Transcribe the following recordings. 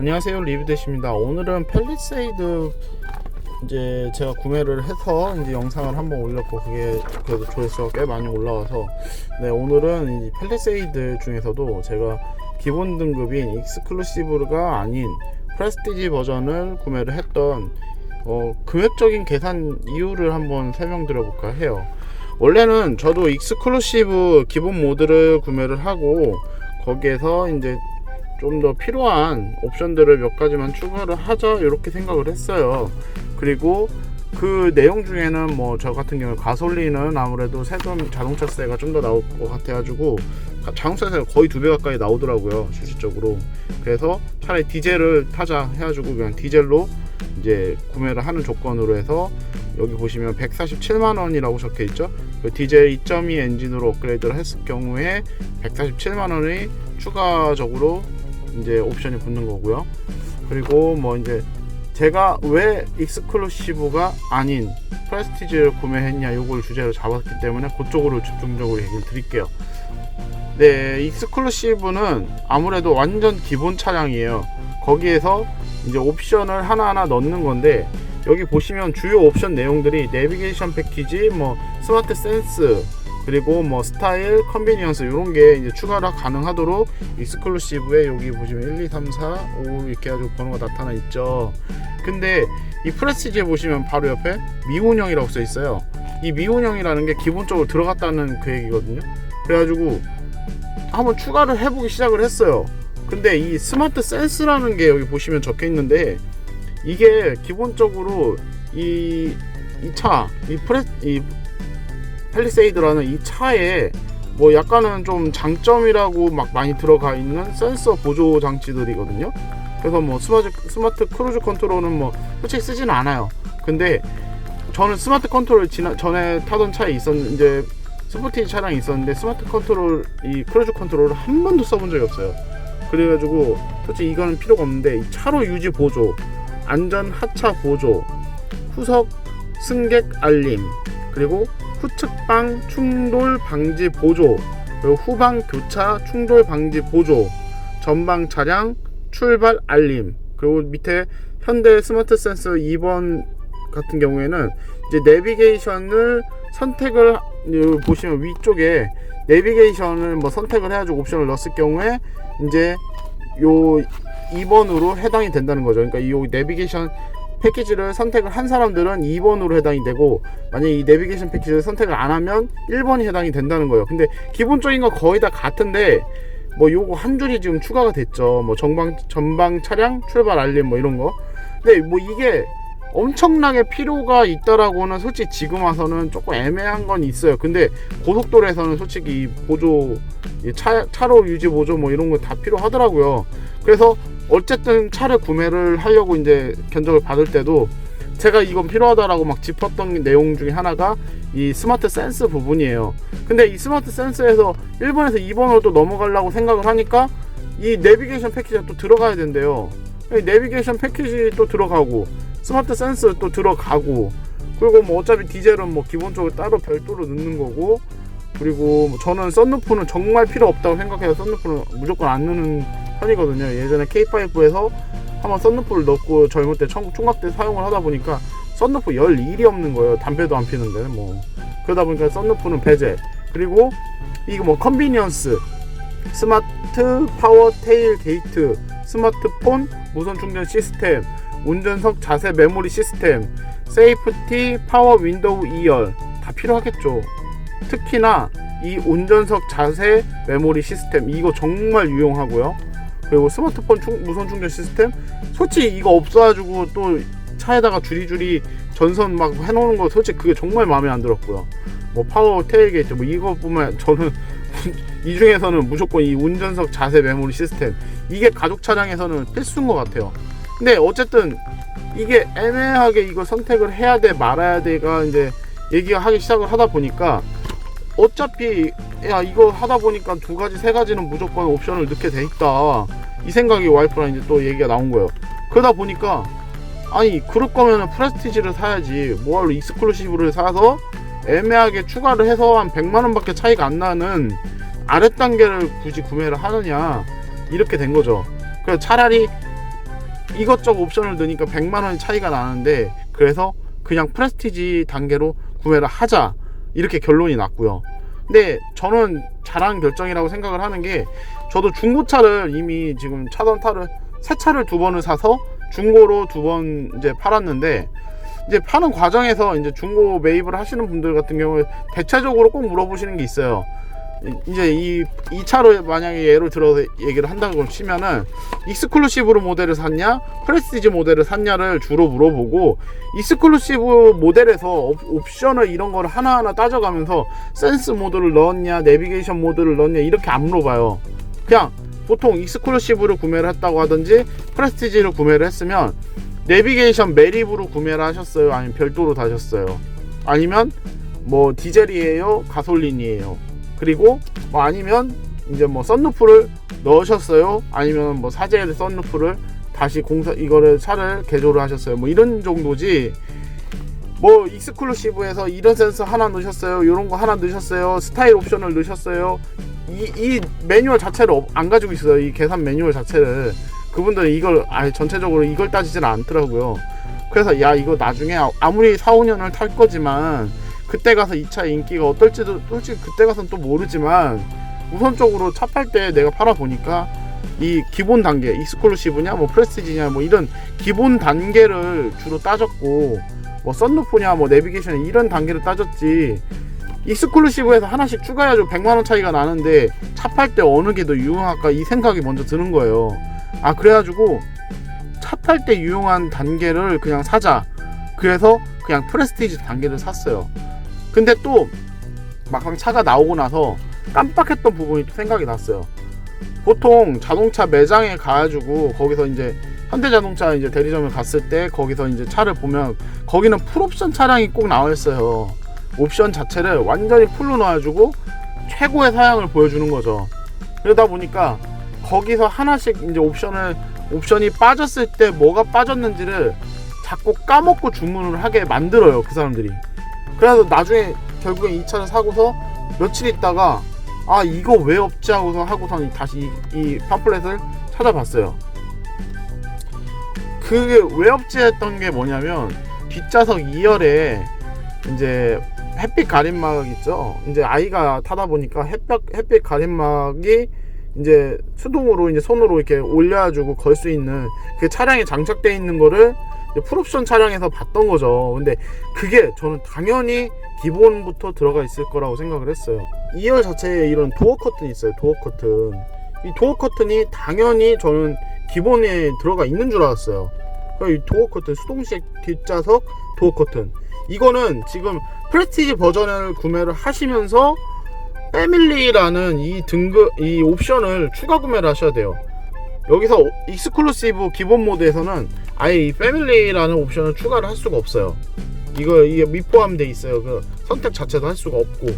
안녕하세요 리뷰대시입니다. 오늘은 펠리세이드 이제 제가 구매를 해서 이제 영상을 한번 올렸고 그게 그래도 조회수가 꽤 많이 올라와서 네 오늘은 이 펠리세이드 중에서도 제가 기본 등급인 익스클루시브가 아닌 프레스티지 버전을 구매를 했던 어, 금액적인 계산 이유를 한번 설명드려 볼까 해요. 원래는 저도 익스클루시브 기본 모드를 구매를 하고 거기에서 이제 좀 더 필요한 옵션들을 몇 가지만 추가를 하자 이렇게 생각을 했어요. 그리고 그 내용 중에는 뭐 저 같은 경우 가솔린은 아무래도 세금 자동차세가 좀 더 나올 것 같아가지고 자동차세가 거의 두 배 가까이 나오더라고요 실질적으로. 그래서 차라리 디젤을 타자 해가지고 그냥 디젤로 이제 구매를 하는 조건으로 해서 여기 보시면 147만 원이라고 적혀 있죠. 그 디젤 2.2 엔진으로 업그레이드를 했을 경우에 147만 원이 추가적으로 이제 옵션이 붙는 거고요. 그리고 뭐 이제 제가 왜 익스클루시브가 아닌 프레스티지를 구매했냐 요걸 주제로 잡았기 때문에 그쪽으로 집중적으로 얘기를 드릴게요. 네, 익스클루시브는 아무래도 완전 기본 차량이에요. 거기에서 이제 옵션을 하나하나 넣는 건데 여기 보시면 주요 옵션 내용들이 내비게이션 패키지, 뭐 스마트 센스, 그리고 뭐 스타일, 컨비니언스 이런 게 이제 추가가 가능하도록 익스클루시브에 여기 보시면 1, 2, 3, 4, 5 이렇게 해가지고 번호가 나타나 있죠. 근데 이 프레스티지에 보시면 바로 옆에 미운형이라고 써 있어요. 이 미운형이라는 게 기본적으로 들어갔다는 그 얘기거든요. 그래가지고 한번 추가를 해보기 시작을 했어요. 근데 이 스마트 센스라는 게 여기 보시면 적혀 있는데 이게 기본적으로 이 이 차, 이 프레 이 펠리세이드라는 이 차에 뭐 약간은 좀 장점이라고 막 많이 들어가 있는 센서 보조 장치들이거든요. 그래서 뭐 스마트 스마트 크루즈 컨트롤은 뭐 솔직히 쓰지는 않아요. 근데 저는 스마트 컨트롤 지나 전에 타던 차에 있었는데 스포티 차량이 있었는데 스마트 컨트롤 이 크루즈 컨트롤을 한 번도 써본 적이 없어요. 그래가지고 솔직히 이거는 필요가 없는데 이 차로 유지 보조, 안전 하차 보조, 후석 승객 알림, 그리고 후측방 충돌 방지 보조, 후방 교차 충돌 방지 보조, 전방 차량 출발 알림, 그리고 밑에 현대 스마트 센서 2번 같은 경우에는 이제 내비게이션을 선택을 보시면 위쪽에 내비게이션을 뭐 선택을 해가지고 옵션을 넣었을 경우에 이제 요 2번으로 해당이 된다는 거죠. 그러니까 이 내비게이션 패키지를 선택을 한 사람들은 2번으로 해당이 되고 만약에 이 내비게이션 패키지를 선택을 안 하면 1번이 해당이 된다는 거예요. 근데 기본적인 거 거의 다 같은데 뭐 요거 한 줄이 지금 추가가 됐죠. 뭐 전방 전방 차량 출발 알림 뭐 이런 거. 근데 뭐 이게 엄청나게 필요가 있다라고는 솔직히 지금 와서는 조금 애매한 건 있어요. 근데 고속도로에서는 솔직히 이 보조 이 차, 차로 유지 보조 뭐 이런 거 다 필요하더라고요. 그래서 어쨌든 차를 구매를 하려고 이제 견적을 받을 때도 제가 이건 필요하다라고 막 짚었던 내용 중에 하나가 이 스마트 센스 부분이에요. 근데 이 스마트 센스에서 1번에서 2번으로 또 넘어가려고 생각을 하니까 이 내비게이션 패키지가 또 들어가야 된대요. 이 내비게이션 패키지 또 들어가고 스마트 센스 또 들어가고 그리고 뭐 어차피 디젤은 뭐 기본적으로 따로 별도로 넣는 거고 그리고 뭐 저는 썬루프는 정말 필요 없다고 생각해서 썬루프는 무조건 안 넣는 편이거든요. 예전에 K5에서 한번 썬루프를 넣고 젊을 때 총- 총각 때 사용을 하다 보니까 썬루프 열 일이 없는 거예요. 담배도 안 피는데 뭐 그러다 보니까 썬루프는 배제 그리고 이거 뭐 컨비니언스 스마트 파워 테일 게이트 스마트폰 무선 충전 시스템 운전석 자세 메모리 시스템 세이프티 파워 윈도우 2열 다 필요하겠죠. 특히나 이 운전석 자세 메모리 시스템 이거 정말 유용하고요. 그리고 스마트폰 충- 무선 충전 시스템 솔직히 이거 없어가지고 또 차에다가 줄이줄이 전선 막 해놓는 거 솔직히 그게 정말 마음에 안 들었고요. 뭐 파워 테일게이트 뭐 보면 저는 이 중에서는 무조건 이 운전석 자세 메모리 시스템 이게 가족 차량에서는 필수인 것 같아요. 근데 어쨌든 이게 애매하게 이거 선택을 해야 돼 말아야 돼가 이제 얘기가 하기 시작을 하다 보니까 어차피 야 이거 하다 보니까 두 가지 세 가지는 무조건 옵션을 넣게 돼 있다. 이 생각이 와이프랑 이제 또 얘기가 나온 거예요. 그러다 보니까 아니 그럴 거면은 프레스티지를 사야지. 뭐하러 익스클루시브를 사서 애매하게 추가를 해서 한 100만 원 밖에 차이가 안 나는 아랫 단계를 굳이 구매를 하느냐. 이렇게 된 거죠. 그래서 차라리 이것저것 옵션을 넣으니까 100만 원의 차이가 나는데 그래서 그냥 프레스티지 단계로 구매를 하자 이렇게 결론이 났고요. 근데 저는 잘한 결정이라고 생각을 하는 게 저도 중고차를 이미 지금 차던타를 새 차를 두 번을 사서 중고로 두 번 이제 팔았는데 이제 파는 과정에서 이제 중고 매입을 하시는 분들 같은 경우에 대체적으로 꼭 물어보시는 게 있어요. 이- 이제 이, 이 차로 만약에 예를 들어서 얘기를 한다고 치면은 익스클루시브로 모델을 샀냐 프레스티지 모델을 샀냐를 주로 물어보고 익스클루시브 모델에서 옵- 옵션을 이런 거를 하나하나 따져가면서 센스 모드를 넣었냐 내비게이션 모드를 넣었냐 이렇게 안 물어봐요. 그냥 보통 익스클루시브를 구매를 했다고 하든지 프레스티지를 구매를 했으면 내비게이션 매립으로 구매를 하셨어요? 아니면 별도로 다셨어요? 아니면 뭐 디젤이에요? 가솔린이에요 그리고 뭐 아니면 이제 뭐 썬루프를 넣으셨어요? 아니면 뭐 사제의 썬루프를 다시 공사 이거를 차를 개조를 하셨어요? 뭐 이런 정도지. 뭐 익스클루시브에서 이런 센서 하나 넣으셨어요? 이런 거 하나 넣으셨어요? 스타일 옵션을 넣으셨어요? 이, 이 매뉴얼 자체를 업- 안 가지고 있어요. 이 계산 매뉴얼 자체를. 그분들은 이걸 아예 전체적으로 이걸 따지지는 않더라고요. 그래서 야 이거 나중에 아- 아무리 4, 5년을 탈 거지만 그때 가서 이차 인기가 어떨지도 솔직히 그때 가서는 또 모르지만 우선적으로 차 팔 때 내가 팔아 보니까 이 기본 단계 익스클루시브냐 뭐 프레스티지냐 뭐 이런 기본 단계를 주로 따졌고 뭐 썬루프냐 뭐 내비게이션 이런 단계를 따졌지. 익스클루시브에서 하나씩 추가해가지고 100만원 차이가 나는데 차 팔 때 어느 게 더 유용할까 이 생각이 먼저 드는 거예요. 아 그래가지고 차탈때 유용한 단계를 그냥 사자. 그래서 그냥 프레스티지 단계를 샀어요 근데 또 막상 차가 나오고 나서 깜빡했던 부분이 또 생각이 났어요 보통 자동차 매장에 가가지고 거기서 이제 현대자동차 이제 대리점에 갔을 때 거기서 이제 차를 보면 거기는 풀옵션 차량이 꼭 나와 있어요. 옵션 자체를 완전히 풀로 넣어가지고 최고의 사양을 보여주는 거죠. 그러다 보니까 거기서 하나씩 이제 옵션을 옵션이 빠졌을 때 뭐가 빠졌는지를 자꾸 까먹고 주문을 하게 만들어요 그 사람들이. 그래서 나중에 결국엔 이 차를 사고서 며칠 있다가 아 이거 왜 없지 하고서 하고선 다시 이, 이 팜플렛을 찾아봤어요. 그게 왜 없지 했던 게 뭐냐면 뒷좌석 2열에 이제 햇빛 가림막 있죠. 이제 아이가 타다 보니까 햇볕 햇빛 가림막이 이제 수동으로 이제 손으로 이렇게 올려가지고 걸 수 있는 그 차량에 장착되어 있는 거를 풀옵션 차량에서 봤던 거죠. 근데 그게 저는 당연히 기본부터 들어가 있을 거라고 생각을 했어요. 2열 자체에 이런 도어 커튼이 있어요. 도어 커튼. 이 도어 커튼이 당연히 저는 기본에 들어가 있는 줄 알았어요. 이 도어 커튼 수동식 뒷좌석 도어 커튼. 이거는 지금 프레스티지 버전을 구매를 하시면서 패밀리라는 이 등급 이 옵션을 추가 구매를 하셔야 돼요. 여기서 익스클루시브 기본 모드에서는 아예 이 패밀리라는 옵션을 추가를 할 수가 없어요. 이거 이게 미포함돼 있어요. 그 선택 자체도 할 수가 없고.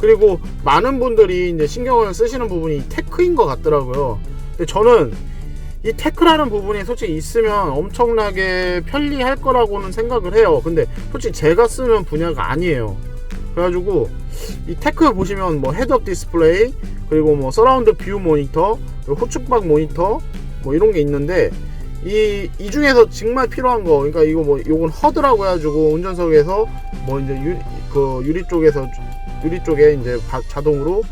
그리고 많은 분들이 이제 신경을 쓰시는 부분이 테크인 것 같더라고요. 근데 저는 이 테크라는 부분이 솔직히 있으면 엄청나게 편리할 거라고는 생각을 해요. 근데 솔직히 제가 쓰는 분야가 아니에요. 그래가지고 이 테크 보시면 뭐 헤드업 디스플레이 그리고 뭐 서라운드 뷰 모니터 후측박 모니터 뭐 이런 게 있는데 이, 이 중에서 정말 필요한 거 그러니까 이거 뭐 요건 허드라고 해가지고 운전석에서 뭐 이제 유, 그 유리 쪽에서 유리 쪽에 이제 바- 자동으로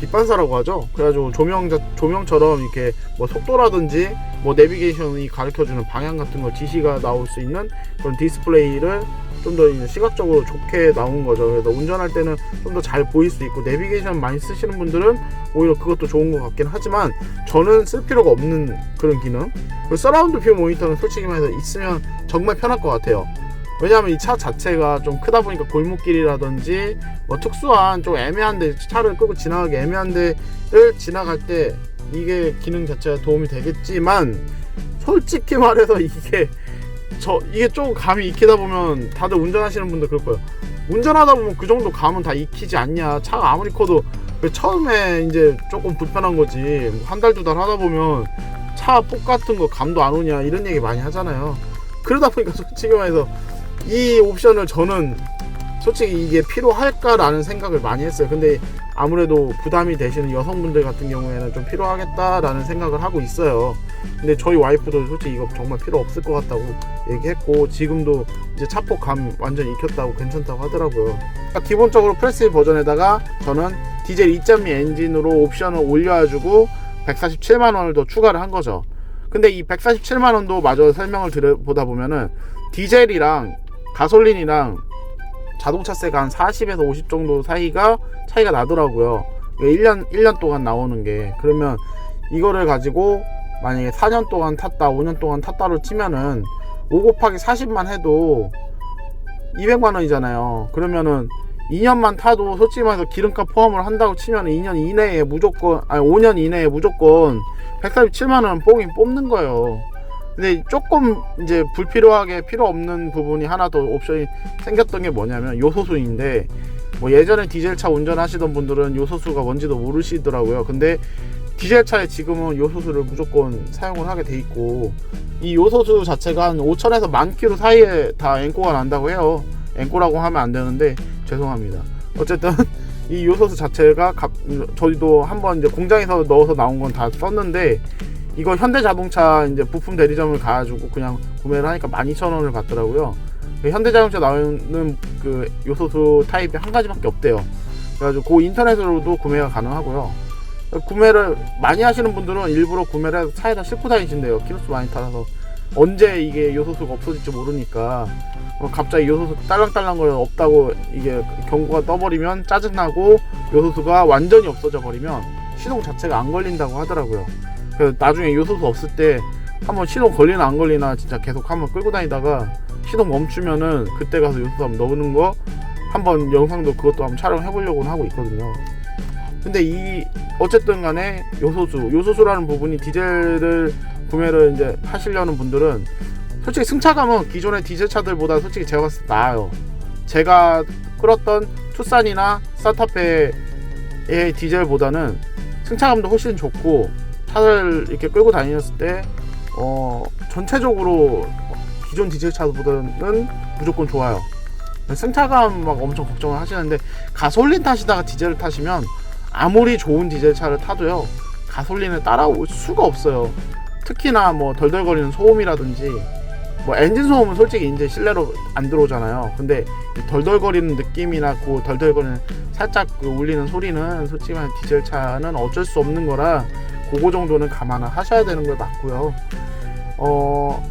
빛반사라고 하죠. 그래가지고 조명 자- 조명처럼 이렇게 뭐 속도라든지 뭐 내비게이션이 가르쳐주는 방향 같은 거 지시가 나올 수 있는 그런 디스플레이를 좀 더 시각적으로 좋게 나온 거죠. 그래서 운전할 때는 좀 더 잘 보일 수 있고 내비게이션 많이 쓰시는 분들은 오히려 그것도 좋은 것 같긴 하지만 저는 쓸 필요가 없는 그런 기능. 그리고 서라운드 뷰 모니터는 솔직히 말해서 있으면 정말 편할 것 같아요. 왜냐하면 이 차 자체가 좀 크다 보니까 골목길이라든지 뭐 특수한 좀 애매한데 차를 끄고 지나가기 애매한데를 지나갈 때 이게 기능 자체가 도움이 되겠지만 솔직히 말해서 이게 저 이게 좀 감이 익히다 보면 다들 운전하시는 분들 그럴 거예요. 운전하다 보면 그 정도 감은 다 익히지 않냐. 차가 아무리 커도 그 처음에 이제 조금 불편한 거지. 한 달두달 하다 보면 차 폭 같은 거 감도 안 오냐 이런 얘기 많이 하잖아요. 그러다 보니까 솔직히 말해서 이 옵션을 저는 솔직히 이게 필요할까라는 생각을 많이 했어요. 근데 아무래도 부담이 되시는 여성분들 같은 경우에는 좀 필요하겠다라는 생각을 하고 있어요. 근데 저희 와이프도 솔직히 이거 정말 필요 없을 것 같다고 얘기했고 지금도 이제 차폭 감 완전 익혔다고 괜찮다고 하더라고요. 그러니까 기본적으로 프레스 버전에다가 저는 디젤 2.2 엔진으로 옵션을 올려가지고 147만 원을 더 추가를 한 거죠. 근데 이 147만 원도 마저 설명을 들어보다 보면은 디젤이랑 가솔린이랑 자동차세가 한 40에서 50 정도 사이가 차이가 나더라고요. 1년 1년 동안 나오는 게 그러면 이거를 가지고 만약에 4년 동안 탔다, 5년 동안 탔다로 치면은 5 곱하기 40만 해도 200만 원이잖아요. 그러면은 2년만 타도 솔직히 말해서 기름값 포함을 한다고 치면 2년 이내에 무조건 아니 5년 이내에 무조건 147만 원 뽕이 뽑는 거예요. 근데 조금 이제 불필요하게 필요 없는 부분이 하나 더 옵션이 생겼던 게 뭐냐면 요소수인데 뭐 예전에 디젤차 운전하시던 분들은 요소수가 뭔지도 모르시더라고요. 근데 디젤차에 지금은 요소수를 무조건 사용을 하게 돼 있고 이 요소수 자체가 한 5천에서 만 킬로 사이에 다 앵꼬가 난다고 해요. 앵꼬라고 하면 안 되는데 죄송합니다. 어쨌든 이 요소수 자체가 값, 저희도 한번 이제 공장에서 넣어서 나온 건 다 썼는데 이거 현대자동차 이제 부품 대리점을 가가지고 그냥 구매를 하니까 12,000원을 받더라고요. 그 현대자동차 나오는 그 요소수 타입이 한 가지밖에 없대요. 그래가지고 그 인터넷으로도 구매가 가능하고요. 구매를 많이 하시는 분들은 일부러 구매를 해서 차에다 싣고 다니신대요. 키로수 많이 타서 언제 이게 요소수가 없어질지 모르니까 어, 갑자기 요소수 딸랑딸랑 거려 없다고 이게 경고가 떠버리면 짜증나고 요소수가 완전히 없어져 버리면 시동 자체가 안 걸린다고 하더라고요. 그래서 나중에 요소수 없을 때 한번 시동 걸리나 안 걸리나 진짜 계속 한번 끌고 다니다가 시동 멈추면은 그때 가서 요소수 한번 넣는 거 한번 영상도 그것도 한번 촬영해 보려고 하고 있거든요. 근데 이 어쨌든 간에 요소수 요소수라는 부분이 디젤을 구매를 이제 하시려는 분들은 솔직히 승차감은 기존의 디젤 차들보다 솔직히 제가 봤을 때 나아요. 제가 끌었던 투싼이나 산타페의 디젤보다는 승차감도 훨씬 좋고 차를 이렇게 끌고 다녔을 때 어, 전체적으로 기존 디젤 차보다는 무조건 좋아요. 승차감 막 엄청 걱정을 하시는데 가솔린 타시다가 디젤을 타시면 아무리 좋은 디젤 차를 타도요 가솔린을 따라올 수가 없어요. 특히나 뭐 덜덜거리는 소음이라든지 뭐 엔진 소음은 솔직히 이제 실내로 안 들어오잖아요. 근데 이 덜덜거리는 느낌이나 그 덜덜거리는 살짝 그 울리는 소리는 솔직히 디젤 차는 어쩔 수 없는 거라 그거 정도는 감안을 하셔야 되는 게 맞고요. 어,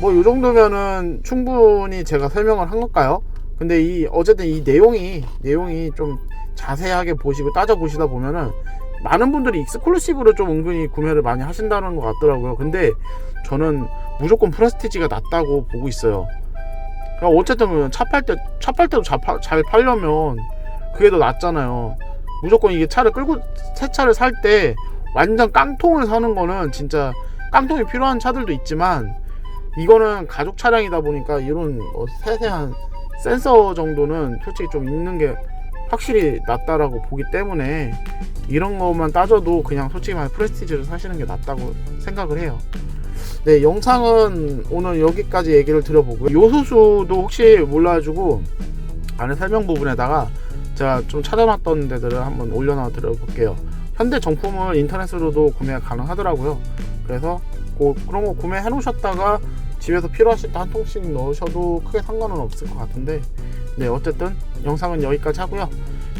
뭐요 정도면은 충분히 제가 설명을 한 걸까요? 근데 이 어쨌든 이 내용이 내용이 좀 자세하게 보시고 따져 보시다 보면은 많은 분들이 익스클루시브로 좀 은근히 구매를 많이 하신다는 것 같더라고요. 근데 저는 무조건 프레스티지가 낫다고 보고 있어요. 그러니까 어쨌든 차 팔 때 차 팔 때도 잘, 파- 잘 팔려면 그게 더 낫잖아요. 무조건 이게 차를 끌고 새 차를 살 때 완전 깡통을 사는 거는 진짜 깡통이 필요한 차들도 있지만 이거는 가족 차량이다 보니까 이런 어, 세세한 센서 정도는 솔직히 좀 있는 게 확실히 낫다라고 보기 때문에 이런 것만 따져도 그냥 솔직히 말해 프레스티지를 사시는 게 낫다고 생각을 해요. 네, 영상은 오늘 여기까지 얘기를 드려보고요. 요소수도 혹시 몰라가지고 안에 설명 부분에다가 제가 좀 찾아놨던 데들을 한번 올려놔 드려볼게요. 현대 정품을 인터넷으로도 구매가 가능하더라고요. 그래서 그, 그런 거 구매해 놓으셨다가 집에서 필요하실 때 한 통씩 넣으셔도 크게 상관은 없을 것 같은데 네 어쨌든 영상은 여기까지 하고요.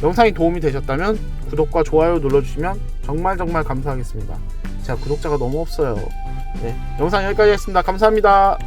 영상이 도움이 되셨다면 구독과 좋아요 눌러주시면 정말 정말 감사하겠습니다. 제가 구독자가 너무 없어요. 네 영상 여기까지 했습니다. 감사합니다